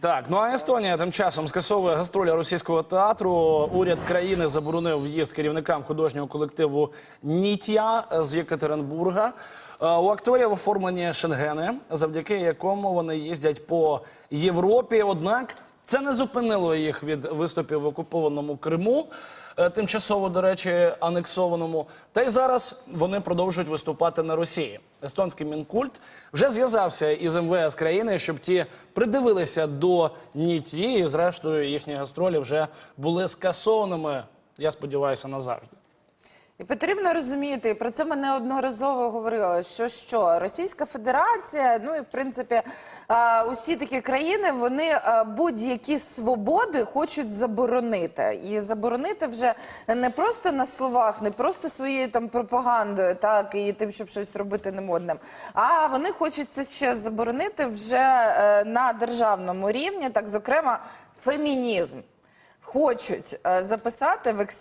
Так, ну а Естонія тим часом скасовує гастролі російського театру. Уряд країни заборонив в'їзд керівникам художнього колективу Нітя з Єкатеринбурга. Е, У акторів оформлені шенгени, завдяки якому вони їздять по Європі. Однак це не зупинило їх від виступів в окупованому Криму, е, тимчасово, до речі, анексованому. Та й зараз вони продовжують виступати на Росії. Естонський мінкульт вже зв'язався із МВС країни, щоб ті придивилися до НІТІ, і зрештою їхні гастролі вже були скасованими. Я сподіваюся, назавжди. І потрібно розуміти, і про це ми неодноразово говорили, що що Російська Федерація, ну і в принципі усі такі країни, вони будь-які свободи хочуть заборонити. І заборонити вже не просто на словах, не просто своєю там пропагандою, так і тим, щоб щось робити немодним. А вони хочуть це ще заборонити вже е, на державному рівні, так зокрема, фемінізм. Хочуть е, записати в екс-